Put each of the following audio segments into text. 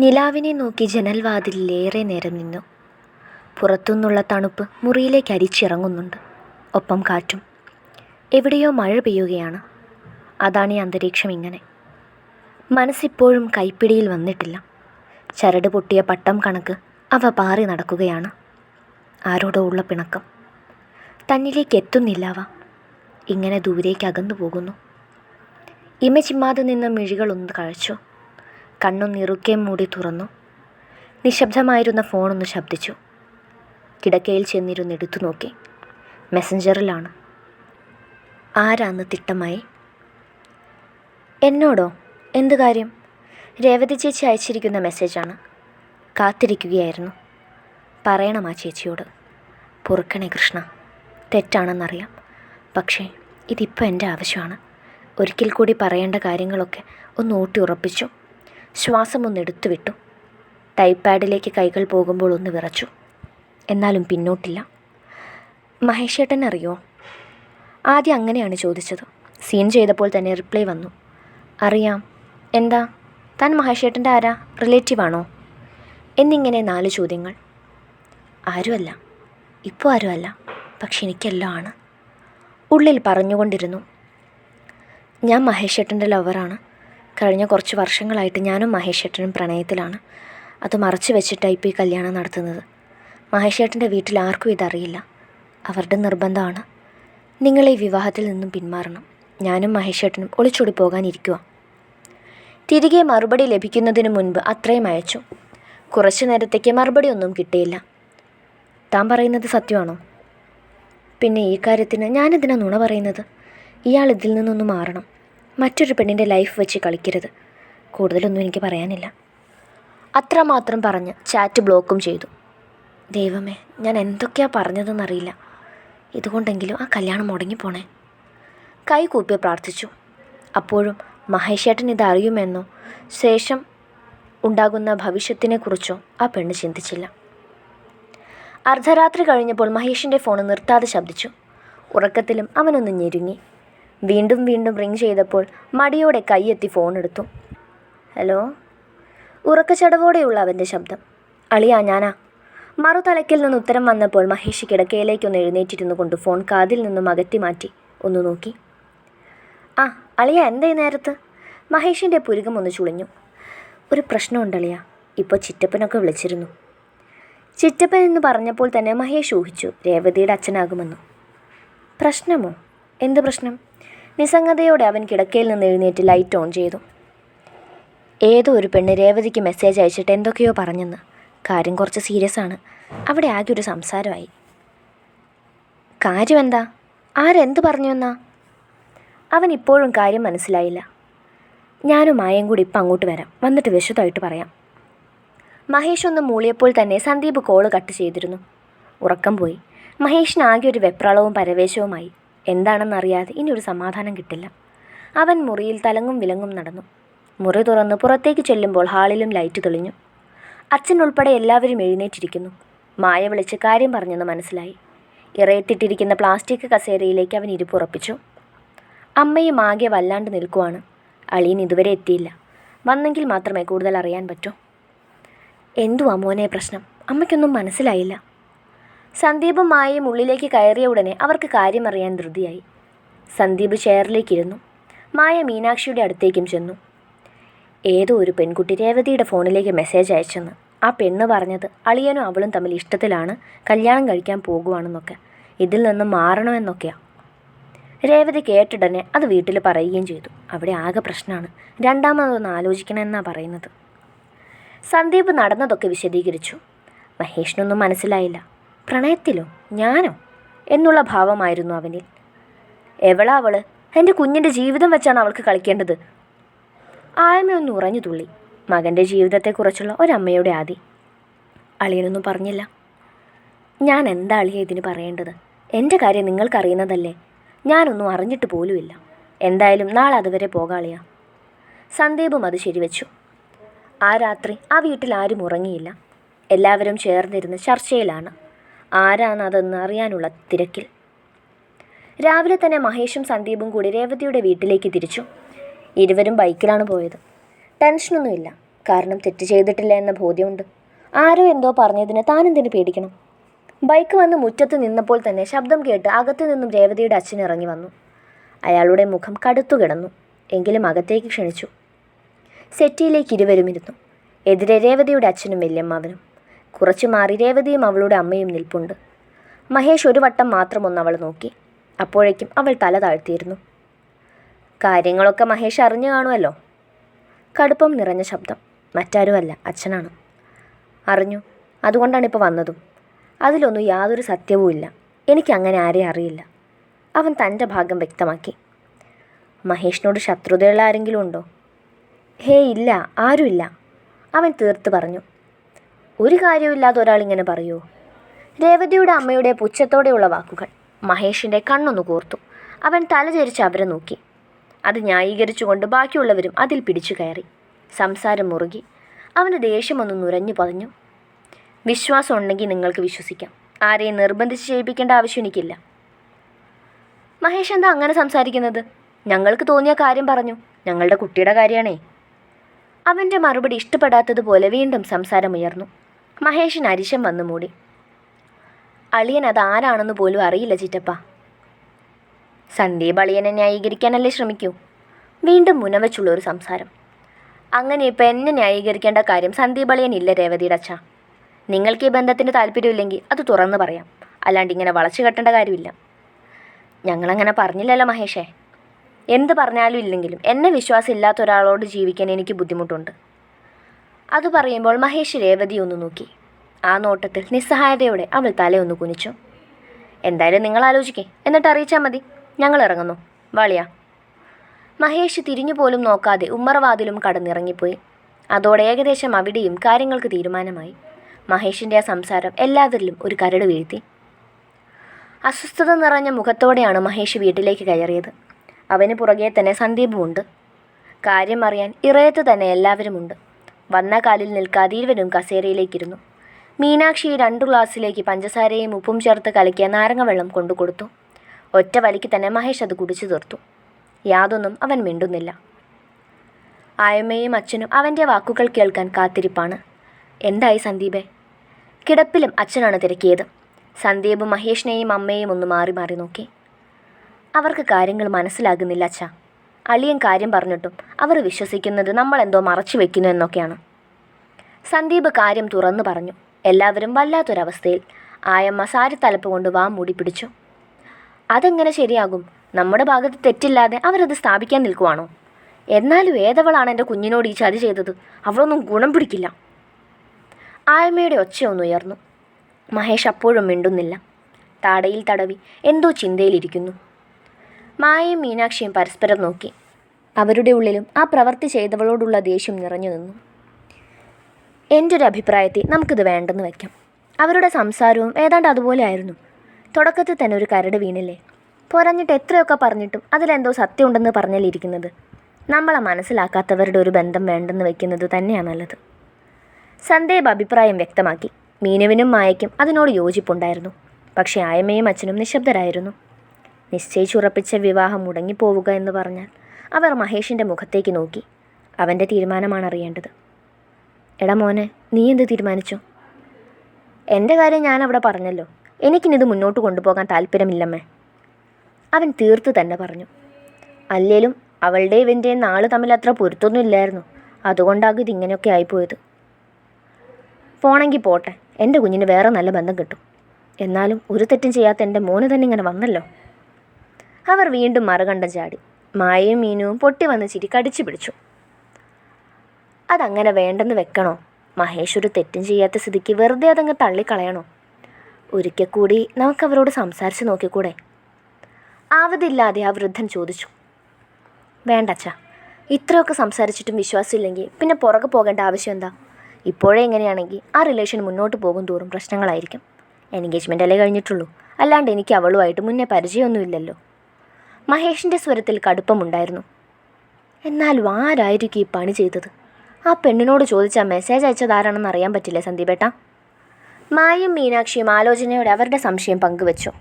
നിലാവിനെ നോക്കി ജനൽവാതിലിലേറെ നേരം നിന്നു. പുറത്തുനിന്നുള്ള തണുപ്പ് മുറിയിലേക്ക് അരിച്ചിറങ്ങുന്നുണ്ട് ഒപ്പം കാറ്റും. എവിടെയോ മഴ പെയ്യുകയാണ്. അതാണ് ഈ അന്തരീക്ഷം ഇങ്ങനെ. മനസ്സിപ്പോഴും കൈപ്പിടിയിൽ വന്നിട്ടില്ല. ചരട് പൊട്ടിയ പട്ടം കണക്ക് അവ പാറി നടക്കുകയാണ്. ആരോടോ ഉള്ള പിണക്കം. തന്നിലേക്ക് എത്തുന്നില്ല അവ. ഇങ്ങനെ ദൂരേക്ക് അകന്നു പോകുന്നു. ഇമ ചിമ്മാതെ നിന്ന മിഴികളൊന്ന് കഴിച്ചു. കണ്ണൊന്ന് നിറുക്കെ മൂടി തുറന്നു. നിശബ്ദമായിരുന്ന ഫോണൊന്ന് ശബ്ദിച്ചു. കിടക്കയിൽ ചെന്നിരുന്ന് എടുത്തു നോക്കി. മെസ്സഞ്ചറിലാണ്. ആരാന്ന് തിട്ടമായി. എന്നോടോ? എന്ത് കാര്യം? രേവതി ചേച്ചി അയച്ചിരിക്കുന്ന മെസ്സേജാണ്. കാത്തിരിക്കുകയായിരുന്നു. പറയണം ആ ചേച്ചിയോട്. പൊറുക്കണേ കൃഷ്ണ. തെറ്റാണെന്നറിയാം. പക്ഷേ ഇതിപ്പോൾ എന്റെ ആവശ്യമാണ്. ഒരിക്കൽ കൂടി പറയേണ്ട കാര്യങ്ങളൊക്കെ ഒന്ന് ഊട്ടി ഉറപ്പിച്ചു. ശ്വാസം ഒന്ന് എടുത്തു വിട്ടു ടൈപ്പ് പാഡിലേക്ക് കൈകൾ പോകുമ്പോൾ ഒന്ന് വിറച്ചു. എന്നാലും പിന്നോട്ടില്ല. മഹേഷേട്ടൻ അറിയോ? ആദ്യം അങ്ങനെയാണ് ചോദിച്ചത്. സീൻ ചെയ്തപ്പോൾ തന്നെ റിപ്ലൈ വന്നു. അറിയാം. എന്താ? താൻ മഹേഷേട്ടന്റെ ആരാ? റിലേറ്റീവാണോ എന്നിങ്ങനെ നാല് ചോദ്യങ്ങൾ. ആരുമല്ല. ഇപ്പോൾ ആരുമല്ല. പക്ഷെ എനിക്കെല്ലാം ആണ്. ഉള്ളിൽ പറഞ്ഞുകൊണ്ടിരുന്നു. ഞാൻ മഹേഷേട്ടന്റെ ലവറാണ് കഴിഞ്ഞ കുറച്ച് വർഷങ്ങളായിട്ട് ഞാനും മഹേഷേട്ടനും പ്രണയത്തിലാണ്. അത് മറച്ചു വെച്ചിട്ടാണ് ഇപ്പോൾ ഈ കല്യാണം നടത്തുന്നത്. മഹേഷേട്ടന്റെ വീട്ടിൽ ആർക്കും ഇതറിയില്ല. അവരുടെ നിർബന്ധമാണ്. നിങ്ങൾ ഈ വിവാഹത്തിൽ നിന്നും പിന്മാറണം. ഞാനും മഹേഷേട്ടനും ഒളിച്ചോടി പോകാനിരിക്കുക തിരികെ മറുപടി ലഭിക്കുന്നതിന് മുൻപ് അത്രയും അയച്ചു. കുറച്ചു നേരത്തേക്ക് മറുപടി ഒന്നും കിട്ടിയില്ല. താൻ പറയുന്നത് സത്യമാണോ? പിന്നെ ഈ കാര്യത്തിന് ഞാനെന്തിനാ നുണ പറയുന്നത്? ഇയാൾ ഇതിൽ നിന്നൊന്ന് മാറണം. മറ്റൊരു പെണ്ണിന്റെ ലൈഫ് വെച്ച് കളിക്കരുത്. കൂടുതലൊന്നും എനിക്ക് പറയാനില്ല. അത്രമാത്രം പറഞ്ഞ് ചാറ്റ് ബ്ലോക്കും ചെയ്തു. ദൈവമേ ഞാൻ എന്തൊക്കെയാ പറഞ്ഞതെന്നറിയില്ല. ഇതുകൊണ്ടെങ്കിലും ആ കല്യാണം മുടങ്ങിപ്പോണേ. കൈ കൂപ്പി പ്രാർത്ഥിച്ചു. അപ്പോഴും മഹേഷേട്ടൻ ഇതറിയുമെന്നോ ശേഷം ഉണ്ടാകുന്ന ഭവിഷ്യത്തിനെക്കുറിച്ചോ ആ പെണ്ണ് ചിന്തിച്ചില്ല. അർദ്ധരാത്രി കഴിഞ്ഞപ്പോൾ മഹേഷിന്റെ ഫോൺ നിർത്താതെ ശബ്ദിച്ചു. ഉറക്കത്തിലും അവനൊന്ന് ഞെരുങ്ങി. വീണ്ടും വീണ്ടും റിങ് ചെയ്തപ്പോൾ മടിയോടെ കൈയെത്തി ഫോൺ എടുത്തു. ഹലോ? ഉറക്കച്ചടവോടെയുള്ള അവന്റെ ശബ്ദം. അളിയാ ഞാനാ. മറുതലക്കിൽ നിന്ന് ഉത്തരം വന്നപ്പോൾ മഹേഷ് കിടക്കയിലേക്കൊന്ന് എഴുന്നേറ്റിരുന്നു കൊണ്ട് ഫോൺ കാതിൽ നിന്നും അകറ്റി മാറ്റി. ഒന്ന് നോക്കി. ആ അളിയ എന്താ നേരത്ത്? മഹേഷിന്റെ പുരുകം ഒന്ന് ചുളിഞ്ഞു. ഒരു പ്രശ്നമുണ്ട് അളിയ. ഇപ്പോൾ ചിറ്റപ്പനൊക്കെ വിളിച്ചിരുന്നു. ചിറ്റപ്പൻ എന്ന് പറഞ്ഞപ്പോൾ തന്നെ മഹേഷ് ഊഹിച്ചു രേവതിയുടെ അച്ഛനാകുമെന്നു. പ്രശ്നമോ? എന്ത് പ്രശ്നം? നിസ്സംഗതയോടെ അവൻ കിടക്കയിൽ നിന്ന് എഴുന്നേറ്റ് ലൈറ്റ് ഓൺ ചെയ്തു. ഏതോ ഒരു പെണ്ണ് രേവതിക്ക് മെസ്സേജ് അയച്ചിട്ട് എന്തൊക്കെയോ പറഞ്ഞെന്ന്. കാര്യം കുറച്ച് സീരിയസ് ആണ്. അവിടെ ആകെ ഒരു സംസാരമായി. കാര്യം എന്താ? ആരെന്ത് പറഞ്ഞു എന്നാ? അവൻ ഇപ്പോഴും കാര്യം മനസ്സിലായില്ല. ഞാനും മായയും കൂടി ഇപ്പം അങ്ങോട്ട് വരാം. വന്നിട്ട് വിശദമായിട്ട് പറയാം. മഹേഷ് ഒന്ന് മൂളിയപ്പോൾ തന്നെ സന്ദീപ് കോൾ കട്ട് ചെയ്തിരുന്നു. ഉറക്കം പോയി. മഹേഷിന് ആകെ ഒരു വെപ്രാളവും പരവേശവുമായി. എന്താണെന്നറിയാതെ ഇനി ഒരു സമാധാനം കിട്ടില്ല. അവൻ മുറിയിൽ തലങ്ങും വിലങ്ങും നടന്നു. മുറി തുറന്ന് പുറത്തേക്ക് ചെല്ലുമ്പോൾ ഹാളിലും ലൈറ്റ് തെളിഞ്ഞു. അച്ഛൻ ഉൾപ്പെടെ എല്ലാവരും എഴുന്നേറ്റിരിക്കുന്നു. മായ വിളിച്ച് കാര്യം പറഞ്ഞെന്ന് മനസ്സിലായി. ഇറയത്തിട്ടിരിക്കുന്ന പ്ലാസ്റ്റിക് കസേരയിലേക്ക് അവൻ ഇരിപ്പുറപ്പിച്ചു അമ്മയും ആകെ വല്ലാണ്ട് നിൽക്കുവാണ്. അളിയൻ ഇതുവരെ എത്തിയില്ല. വന്നെങ്കിൽ മാത്രമേ കൂടുതൽ അറിയാൻ പറ്റൂ. എന്തുവാ മോനെ പ്രശ്നം? അമ്മയ്ക്കൊന്നും മനസ്സിലായില്ല. സന്ദീപും മായയും ഉള്ളിലേക്ക് കയറിയ ഉടനെ അവർക്ക് കാര്യമറിയാൻ ധൃതിയായി. സന്ദീപ് ചെയറിലേക്കിരുന്നു. മായ മീനാക്ഷിയുടെ അടുത്തേക്കും ചെന്നു. ഏതോ ഒരു പെൺകുട്ടി രേവതിയുടെ ഫോണിലേക്ക് മെസ്സേജ് അയച്ചെന്ന്. ആ പെണ്ണ് പറഞ്ഞത് അളിയനും അവളും തമ്മിൽ ഇഷ്ടത്തിലാണ് കല്യാണം കഴിക്കാൻ പോകുവാണെന്നൊക്കെ. ഇതിൽ നിന്ന് മാറണമെന്നൊക്കെയാണ് രേവതി കേട്ടിടനെ അത് വീട്ടിൽ പറയുകയും ചെയ്തു. അവിടെ ആകെ പ്രശ്നമാണ് രണ്ടാമതൊന്ന് ആലോചിക്കണമെന്നാണ് പറയുന്നത്. സന്ദീപ് നടന്നതൊക്കെ വിശദീകരിച്ചു. മഹേഷിനൊന്നും മനസ്സിലായില്ല. പ്രണയത്തിലോ ഞാനോ എന്നുള്ള ഭാവമായിരുന്നു അവനിൽ. എവളാ അവൾ? എന്റെ കുഞ്ഞിന്റെ ജീവിതം വെച്ചാണ് അവൾക്ക് കളിക്കേണ്ടത്. ആയമയൊന്ന് ഉറഞ്ഞു തുള്ളി. മകന്റെ ജീവിതത്തെക്കുറിച്ചുള്ള ഒരമ്മയുടെ ആദി. അളിയനൊന്നും പറഞ്ഞില്ല. ഞാൻ എന്താ അളിയ ഇതിന് പറയേണ്ടത്? എന്റെ കാര്യം നിങ്ങൾക്കറിയുന്നതല്ലേ? ഞാനൊന്നും അറിഞ്ഞിട്ട് പോലുമില്ല. എന്തായാലും നാളെ അതുവരെ പോകാളിയ സന്ദീപും അത് ശരിവെച്ചു. ആ രാത്രി ആ വീട്ടിൽ ആരും ഉറങ്ങിയില്ല. എല്ലാവരും ചേർന്നിരുന്ന് ചർച്ചയിലാണ്. ആരാണ് അതെന്ന് അറിയാനുള്ള തിരക്കിൽ. രാവിലെ തന്നെ മഹേഷും സന്ദീപും കൂടി രേവതിയുടെ വീട്ടിലേക്ക് തിരിച്ചു. ഇരുവരും ബൈക്കിലാണ് പോയത്. ടെൻഷനൊന്നുമില്ല. കാരണം തെറ്റ് ചെയ്തിട്ടില്ല എന്ന ബോധ്യമുണ്ട്. ആരോ എന്തോ പറഞ്ഞതിന് താനെന്തിനു പേടിക്കണം? ബൈക്ക് വന്ന് മുറ്റത്ത് നിന്നപ്പോൾ തന്നെ ശബ്ദം കേട്ട് അകത്തു നിന്നും രേവതിയുടെ അച്ഛൻ ഇറങ്ങി വന്നു. അയാളുടെ മുഖം കടുത്തു കിടന്നു എങ്കിലും അകത്തേക്ക് ക്ഷണിച്ചു. സെറ്റിയിലേക്ക് ഇരുവരും ഇരുന്നു. എതിരെ രേവതിയുടെ അച്ഛനും വല്യമ്മാവനും. കുറച്ചു മാറി രേവതിയും അവളുടെ അമ്മയും നിൽപ്പുണ്ട്. മഹേഷ് ഒരു വട്ടം മാത്രം ഒന്ന് അവൾ നോക്കി. അപ്പോഴേക്കും അവൾ തല താഴ്ത്തിയിരുന്നു. കാര്യങ്ങളൊക്കെ മഹേഷ് അറിഞ്ഞു കാണുമല്ലോ കടുപ്പം നിറഞ്ഞ ശബ്ദം. മറ്റാരുമല്ല അച്ഛനാണ്. അറിഞ്ഞു. അതുകൊണ്ടാണ് ഇപ്പോൾ വന്നതും. അതിലൊന്നും യാതൊരു സത്യവുമില്ല എനിക്കങ്ങനെ ആരെയും അറിയില്ല. അവൻ തന്റെ ഭാഗം വ്യക്തമാക്കി. മഹേഷിനോട് ശത്രുതയുള്ള ആരെങ്കിലും ഉണ്ടോ? ഹേ ഇല്ല. ആരുമില്ല. അവൻ തീർത്ത് പറഞ്ഞു. ഒരു കാര്യമില്ലാതെ ഒരാൾ ഇങ്ങനെ പറയുമോ രേവതിയുടെ അമ്മയുടെ പുച്ഛത്തോടെയുള്ള വാക്കുകൾ മഹേഷിന്റെ കണ്ണൊന്നു കോർത്തു. അവൻ തലചരിച്ച് അവരെ നോക്കി. അത് ന്യായീകരിച്ചുകൊണ്ട് ബാക്കിയുള്ളവരും അതിൽ പിടിച്ചു കയറി. സംസാരം മുറുകി. അവന് ദേഷ്യമൊന്ന് നുരഞ്ഞു പറഞ്ഞു വിശ്വാസം ഉണ്ടെങ്കിൽ നിങ്ങൾക്ക് വിശ്വസിക്കാം. ആരെയും നിർബന്ധിച്ച് ചെയ്യിപ്പിക്കേണ്ട ആവശ്യം എനിക്കില്ല. മഹേഷ് എന്താ അങ്ങനെ സംസാരിക്കുന്നത്? ഞങ്ങൾക്ക് തോന്നിയ കാര്യം പറഞ്ഞു. ഞങ്ങളുടെ കുട്ടിയുടെ കാര്യമാണേ അവന്റെ മറുപടി ഇഷ്ടപ്പെടാത്തതുപോലെ വീണ്ടും സംസാരമുയർന്നു. മഹേഷിന് അരിശം വന്നു മൂടി. അളിയൻ അത് ആരാണെന്ന് പോലും അറിയില്ല ചിറ്റപ്പ. സന്ദീപ് അളിയനെ ന്യായീകരിക്കാനല്ലേ ശ്രമിക്കൂ? വീണ്ടും മുനവച്ചുള്ള ഒരു സംസാരം. അങ്ങനെ ഇപ്പം എന്നെ ന്യായീകരിക്കേണ്ട കാര്യം സന്ദീപ് അളിയൻ ഇല്ല രേവതിയുടെ അച്ഛ. നിങ്ങൾക്ക് ഈ ബന്ധത്തിന് താല്പര്യമില്ലെങ്കിൽ അത് തുറന്നു പറയാം. അല്ലാണ്ട് ഇങ്ങനെ വളച്ചു കെട്ടേണ്ട കാര്യമില്ല. ഞങ്ങളങ്ങനെ പറഞ്ഞില്ലല്ലോ മഹേഷേ. എന്ത് പറഞ്ഞാലും ഇല്ലെങ്കിലും എന്നെ വിശ്വാസം ഇല്ലാത്ത ഒരാളോട് ജീവിക്കാൻ എനിക്ക് ബുദ്ധിമുട്ടുണ്ട്. അത് പറയുമ്പോൾ മഹേഷ് രേവതി ഒന്ന് നോക്കി. ആ നോട്ടത്തിൽ നിസ്സഹായതയോടെ അവൾ തലയൊന്ന് കുനിച്ചു. എന്തായാലും നിങ്ങൾ ആലോചിക്കേ എന്നിട്ട് അറിയിച്ചാൽ മതി. ഞങ്ങൾ ഇറങ്ങുന്നു. വളിയ. മഹേഷ് തിരിഞ്ഞു പോലും നോക്കാതെ ഉമ്മറവാതിലും കടന്നിറങ്ങിപ്പോയി. അതോടെ ഏകദേശം അവിടെയും കാര്യങ്ങൾക്ക് തീരുമാനമായി. മഹേഷിന്റെ ആ സംസാരം എല്ലാവരിലും ഒരു കരട് വീഴ്ത്തി. അസ്വസ്ഥത നിറഞ്ഞ മുഖത്തോടെയാണ് മഹേഷ് വീട്ടിലേക്ക് കയറിയത്. അവന് പുറകെ തന്നെ സന്ദീപുമുണ്ട് കാര്യം അറിയാൻ ഇറയത്ത് തന്നെ എല്ലാവരുമുണ്ട്. വന്ന കാലിൽ നിൽക്കാതെ ഇരുവരും കസേരയിലേക്കിരുന്നു. മീനാക്ഷി രണ്ടു ഗ്ലാസ്സിലേക്ക് പഞ്ചസാരയും ഉപ്പും ചേർത്ത് കലക്കിയ നാരങ്ങവെള്ളം കൊണ്ടുകൊടുത്തു. കൊണ്ടു കൊടുത്തു ഒറ്റ വലിക്ക് തന്നെ മഹേഷ് അത് കുടിച്ചു തീർത്തു. യാതൊന്നും അവൻ മിണ്ടുന്നില്ല. ആയമ്മയും അച്ഛനും അവന്റെ വാക്കുകൾ കേൾക്കാൻ കാത്തിരിപ്പാണ്. എന്തായി സന്ദീപെ? കിടപ്പിലും അച്ഛനാണ് തിരക്കിയത്. സന്ദീപ് മഹേഷിനെയും അമ്മയും ഒന്ന് മാറി മാറി നോക്കി. അവർക്ക് കാര്യങ്ങൾ മനസ്സിലാകുന്നില്ല അച്ഛാ. അളിയൻ കാര്യം പറഞ്ഞിട്ടും അവർ വിശ്വസിക്കുന്നത് നമ്മൾ എന്തോ മറച്ചു വെക്കുന്നു എന്നൊക്കെയാണ്. സന്ദീപ് കാര്യം തുറന്നു പറഞ്ഞു. എല്ലാവരും വല്ലാത്തൊരവസ്ഥയിൽ ആയമ്മ സാരി തലപ്പ് കൊണ്ട് വാ മൂടി പിടിച്ചു. അതെങ്ങനെ ശരിയാകും? നമ്മുടെ ഭാഗത്ത് തെറ്റില്ലാതെ അവരത് സ്ഥാപിക്കാൻ നിൽക്കുവാണോ? എന്നാലും ഏതവളാണ് എന്റെ കുഞ്ഞിനോട് ഈ ചതി ചെയ്തത്? അവളൊന്നും ഗുണം പിടിക്കില്ല. ആയമ്മയുടെ ഒച്ചയൊന്നുയർന്നു മഹേഷ് അപ്പോഴും മിണ്ടുന്നില്ല. താടയിൽ തടവി എന്തോ ചിന്തയിലിരിക്കുന്നു. മായയും മീനാക്ഷിയും പരസ്പരം നോക്കി. അവരുടെ ഉള്ളിലും ആ പ്രവൃത്തി ചെയ്തവളോടുള്ള ദേഷ്യം നിറഞ്ഞു നിന്നു. എന്റെ ഒരു അഭിപ്രായത്തിൽ നമുക്കിത് വേണ്ടെന്ന് വയ്ക്കാം. അവരുടെ സംസാരവും ഏതാണ്ട് അതുപോലെ ആയിരുന്നു. തുടക്കത്തിൽ തന്നെ ഒരു കരട് വീണില്ലേ? പോരാഞ്ഞിട്ട് എത്രയൊക്കെ പറഞ്ഞിട്ടും അതിലെന്തോ സത്യമുണ്ടെന്ന് പറഞ്ഞാലിരിക്കുന്നത് നമ്മളെ മനസ്സിലാക്കാത്തവരുടെ ഒരു ബന്ധം വേണ്ടെന്ന് വയ്ക്കുന്നത് തന്നെയാണ് നല്ലത്. സന്ദീപ് അഭിപ്രായം വ്യക്തമാക്കി. മീനുവിനും മായയ്ക്കും അതിനോട് യോജിപ്പുണ്ടായിരുന്നു. പക്ഷേ ആയമ്മയും അച്ഛനും നിശബ്ദരായിരുന്നു. നിശ്ചയിച്ചുറപ്പിച്ച വിവാഹം മുടങ്ങിപ്പോവുക എന്ന് പറഞ്ഞാൽ അവർ മഹേഷിന്റെ മുഖത്തേക്ക് നോക്കി. അവന്റെ തീരുമാനമാണ് അറിയേണ്ടത് എടാ മോനെ നീ എന്ത് തീരുമാനിച്ചു? എന്റെ കാര്യം ഞാൻ അവിടെ പറഞ്ഞല്ലോ. എനിക്കിനിത് മുന്നോട്ട് കൊണ്ടുപോകാൻ താല്പര്യമില്ലമ്മേ. അവൻ തീർത്ത് തന്നെ പറഞ്ഞു. അല്ലേലും അവളുടെ ഇവന്റെ നാൾ തമ്മിൽ അത്ര പൊരുത്തൊന്നും ഇല്ലായിരുന്നു. അതുകൊണ്ടാകും ഇതിങ്ങനെയൊക്കെ ആയിപ്പോയത്. പോണെങ്കിൽ പോട്ടെ എന്റെ കുഞ്ഞിന് വേറെ നല്ല ബന്ധം കിട്ടും. എന്നാലും ഒരു തെറ്റും ചെയ്യാത്ത എന്റെ മോന് തന്നെ ഇങ്ങനെ വന്നല്ലോ. അവർ വീണ്ടും മറുകണ്ടം ചാടി. മായയും മീനുവും പൊട്ടി വന്ന് ചിരി കടിച്ചു പിടിച്ചു. അതങ്ങനെ വേണ്ടെന്ന് വെക്കണോ? മഹേഷ് ഒരു തെറ്റും ചെയ്യാത്ത സ്ഥിതിക്ക് വെറുതെ അതങ്ങ് തള്ളിക്കളയണോ? ഒരിക്കൽ കൂടി നമുക്കവരോട് സംസാരിച്ച് നോക്കിക്കൂടെ? ആവതില്ലാതെ ആ വൃദ്ധൻ ചോദിച്ചു. വേണ്ട അച്ഛാ ഇത്രയൊക്കെ സംസാരിച്ചിട്ടും വിശ്വാസമില്ലെങ്കിൽ പിന്നെ പുറകെ പോകേണ്ട ആവശ്യം എന്താ? ഇപ്പോഴേ എങ്ങനെയാണെങ്കിൽ ആ റിലേഷൻ മുന്നോട്ട് പോകും തോറും പ്രശ്നങ്ങളായിരിക്കും. എൻഗേജ്മെന്റ് അല്ലേ കഴിഞ്ഞിട്ടുള്ളൂ. അല്ലാണ്ട് എനിക്ക് അവളുമായിട്ട് മുന്നേ പരിചയമൊന്നുമില്ലല്ലോ. മഹേഷിന്റെ സ്വരത്തിൽ കടുപ്പമുണ്ടായിരുന്നു. എന്നാലും ആരായിരിക്കും ഈ പണി ചെയ്തത്? ആ പെണ്ണിനോട് ചോദിച്ചാൽ മെസ്സേജ് അയച്ചത് ആരാണെന്ന് അറിയാൻ പറ്റില്ല സന്ദീപേട്ട? മായും മീനാക്ഷിയും ആലോചനയോടെ അവരുടെ സംശയം പങ്കുവച്ചു.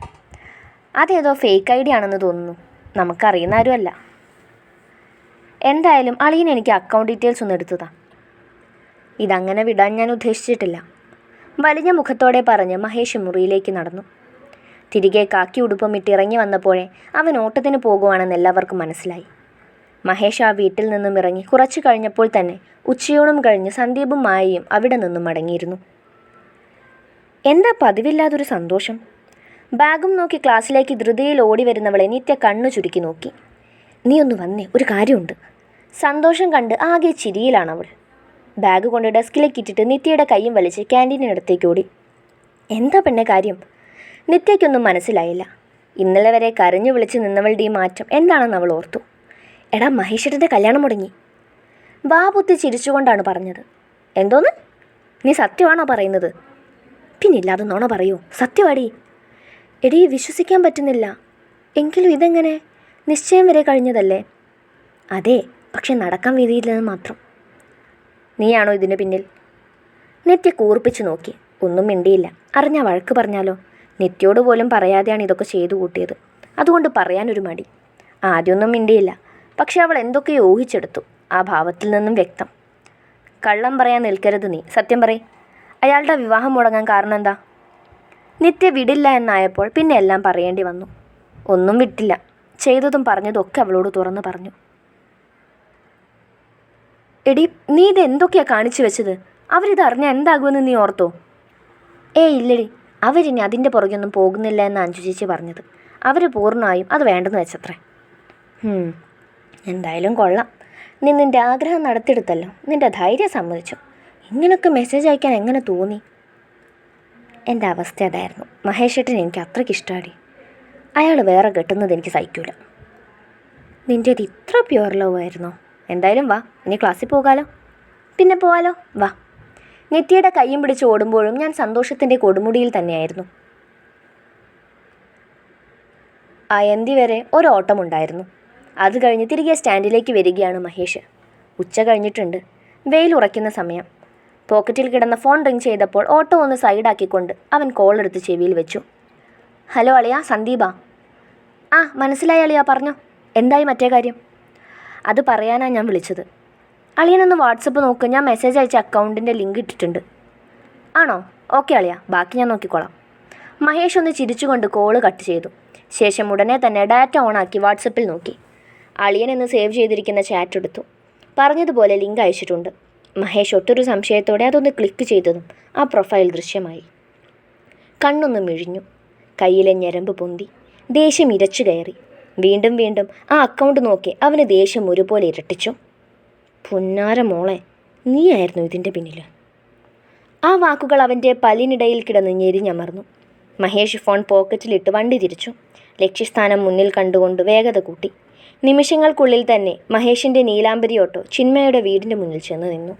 അതേതോ ഫേക്ക് ഐ ഡി ആണെന്ന് തോന്നുന്നു. നമുക്കറിയുന്ന ആരുമല്ല. എന്തായാലും അളിയൻ എനിക്ക് അക്കൗണ്ട് ഡീറ്റെയിൽസ് ഒന്ന് എടുത്തതാ. ഇതങ്ങനെ വിടാൻ ഞാൻ ഉദ്ദേശിച്ചിട്ടില്ല. വലിഞ്ഞ മുഖത്തോടെ പറഞ്ഞ് മഹേഷ് മുറിയിലേക്ക് നടന്നു. തിരികെ കാക്കി ഉടുപ്പമിട്ട് ഇറങ്ങി വന്നപ്പോഴേ അവൻ ഓട്ടത്തിന് പോകുവാണെന്ന് എല്ലാവർക്കും മനസ്സിലായി. മഹേഷ് ആ വീട്ടിൽ നിന്നും ഇറങ്ങി കുറച്ചു കഴിഞ്ഞപ്പോൾ തന്നെ ഉച്ചയോണം കഴിഞ്ഞ് സന്ദീപും മായയും അവിടെ നിന്നും മടങ്ങിയിരുന്നു. എന്താ പതിവില്ലാതൊരു സന്തോഷം? ബാഗും നോക്കി ക്ലാസ്സിലേക്ക് ധൃതിയിൽ ഓടി വരുന്നവളെ നിത്യ കണ്ണു ചുരുക്കി നോക്കി. നീ ഒന്ന് വന്നേ ഒരു കാര്യമുണ്ട്. സന്തോഷം കണ്ട് ആകെ ചിരിയിലാണ് അവൾ ബാഗ് കൊണ്ട് ഡെസ്കിലേക്ക് ഇട്ടിട്ട് നിത്യയുടെ കൈയും വലിച്ച് ക്യാന്റീനിനടുത്തേക്ക് ഓടി. എന്താ പെണ്ണെ കാര്യം? നിത്യയ്ക്കൊന്നും മനസ്സിലായില്ല. ഇന്നലെ വരെ കരഞ്ഞു വിളിച്ച് നിന്നവളുടെ ഈ മാറ്റം എന്താണെന്ന് അവൾ ഓർത്തു. എടാ മഹേശ്വരന്റെ കല്യാണം മുടങ്ങി. ബാബുത്തി ചിരിച്ചുകൊണ്ടാണ് പറഞ്ഞത്. എന്തോന്ന്? നീ സത്യമാണോ പറയുന്നത്? പിന്നില്ലാതെ നോണ പറയൂ. സത്യമാടി. എടി വിശ്വസിക്കാൻ പറ്റുന്നില്ല. എങ്കിലും ഇതെങ്ങനെ? നിശ്ചയം വരെ കഴിഞ്ഞതല്ലേ? അതെ പക്ഷെ നടക്കാൻ വിധിയില്ലെന്ന് മാത്രം. നീയാണോ ഇതിന് പിന്നിൽ? നെറ്റി കൂർപ്പിച്ചു നോക്കി. ഒന്നും മിണ്ടിയില്ല. അറിഞ്ഞ വഴക്ക് പറഞ്ഞാലോ? നിത്യോട് പോലും പറയാതെയാണ് ഇതൊക്കെ ചെയ്തു കൂട്ടിയത്. അതുകൊണ്ട് പറയാനൊരു മടി. ആദ്യമൊന്നും മിണ്ടിയില്ല. പക്ഷെ അവൾ എന്തൊക്കെ ഊഹിച്ചെടുത്തു. ആ ഭാവത്തിൽ നിന്നും വ്യക്തം. കള്ളം പറയാൻ നിൽക്കരുത് നീ. സത്യം പറയ്. അയാളുടെ വിവാഹം മുടങ്ങാൻ കാരണം എന്താ? നിത്യ വിടില്ല എന്നായപ്പോൾ പിന്നെ എല്ലാം പറയേണ്ടി വന്നു. ഒന്നും വിട്ടില്ല. ചെയ്തതും പറഞ്ഞതും ഒക്കെ അവളോട് തുറന്നു പറഞ്ഞു. എടി നീ ഇത് എന്തൊക്കെയാ കാണിച്ചു വെച്ചത്? അവരിത് അറിഞ്ഞാൽ എന്താകുമെന്ന് നീ ഓർത്തോ? ഏയ് ഇല്ലടി. അവരിനി അതിന്റെ പുറകെയൊന്നും പോകുന്നില്ല എന്ന് അഞ്ചു ചേച്ചി പറഞ്ഞത്. അവർ പൂർണമായും അത് വേണ്ടെന്ന് വെച്ചത്രേ. എന്തായാലും കൊള്ളാം. നീ നിന്റെ ആഗ്രഹം നടത്തിയെടുത്തല്ലോ. നിന്റെ ധൈര്യം സമ്മതിച്ചു. ഇങ്ങനൊക്കെ മെസ്സേജ് അയക്കാൻ എങ്ങനെ തോന്നി? എന്റെ അവസ്ഥ അതായിരുന്നു. മഹേഷേട്ടൻ എനിക്ക് അത്രയ്ക്ക് ഇഷ്ടമാടി അയാൾ വേറെ കെട്ടുന്നത് എനിക്ക് സഹിക്കൂല. നിന്റെ ഇത് ഇത്ര പ്യുവർ ലവ് ആയിരുന്നോ? എന്തായാലും വാ ഇനി ക്ലാസ്സിൽ പോകാലോ. പിന്നെ പോകാലോ വാ. നിത്യയുടെ കൈയും പിടിച്ച് ഓടുമ്പോഴും ഞാൻ സന്തോഷത്തിന്റെ കൊടുമുടിയിൽ തന്നെയായിരുന്നു. അയന്തി വരെ ഒരു ഒരോട്ടമുണ്ടായിരുന്നു. അത് കഴിഞ്ഞ് തിരികെ സ്റ്റാൻഡിലേക്ക് വരികയാണ് മഹേഷ്. ഉച്ച കഴിഞ്ഞിട്ടുണ്ട്. വെയിൽ ഉറയ്ക്കുന്ന സമയം. പോക്കറ്റിൽ കിടന്ന ഫോൺ റിങ് ചെയ്തപ്പോൾ ഓട്ടോ ഒന്ന് സൈഡാക്കിക്കൊണ്ട് അവൻ കോൾ എടുത്ത് ചെവിയിൽ വെച്ചു. ഹലോ അളിയ സന്ദീപ. ആ മനസ്സിലായി അളിയ പറഞ്ഞോ. എന്തായി മറ്റേ കാര്യം? അത് പറയാനാണ് ഞാൻ വിളിച്ചത്. അളിയനൊന്ന് വാട്സപ്പ് നോക്ക്. ഞാൻ മെസ്സേജ് അയച്ച അക്കൗണ്ടിന്റെ ലിങ്ക് ഇട്ടിട്ടുണ്ട്. ആണോ? ഓക്കെ അളിയ. ബാക്കി ഞാൻ നോക്കിക്കോളാം. മഹേഷ് ഒന്ന് ചിരിച്ചുകൊണ്ട് കോൾ കട്ട് ചെയ്തു. ശേഷം ഉടനെ തന്നെ ഡാറ്റ ഓണാക്കി വാട്സപ്പിൽ നോക്കി. അളിയൻ എന്ന് സേവ് ചെയ്തിരിക്കുന്ന ചാറ്റ് എടുത്തു. പറഞ്ഞതുപോലെ ലിങ്ക് അയച്ചിട്ടുണ്ട്. മഹേഷ് ഒട്ടൊരു സംശയത്തോടെ അതൊന്ന് ക്ലിക്ക് ചെയ്തതും ആ പ്രൊഫൈൽ ദൃശ്യമായി. കണ്ണൊന്ന് മിഴിഞ്ഞു. കയ്യിലെ ഞരമ്പ് പൊന്തി. ദേഷ്യം ഇരച്ചു കയറി. വീണ്ടും വീണ്ടും ആ അക്കൗണ്ട് നോക്കി അവന് ദേഷ്യം ഒരുപോലെ ഇരട്ടിച്ചു. പുന്നാര മോളെ നീയായിരുന്നു ഇതിന്റെ പിന്നിൽ ആ വാക്കുകൾ അവന്റെ പല്ലിനിടയിൽ കിടന്ന് ഞെരിഞ്ഞമർന്നു. മഹേഷ് ഫോൺ പോക്കറ്റിലിട്ട് വണ്ടി തിരിച്ചു. ലക്ഷ്യസ്ഥാനം മുന്നിൽ കണ്ടുകൊണ്ട് വേഗത കൂട്ടി. നിമിഷങ്ങൾക്കുള്ളിൽ തന്നെ മഹേഷിന്റെ നീലാംബരി ഓട്ടോ ചിന്മയുടെ വീടിന്റെ മുന്നിൽ ചെന്ന് നിന്നു.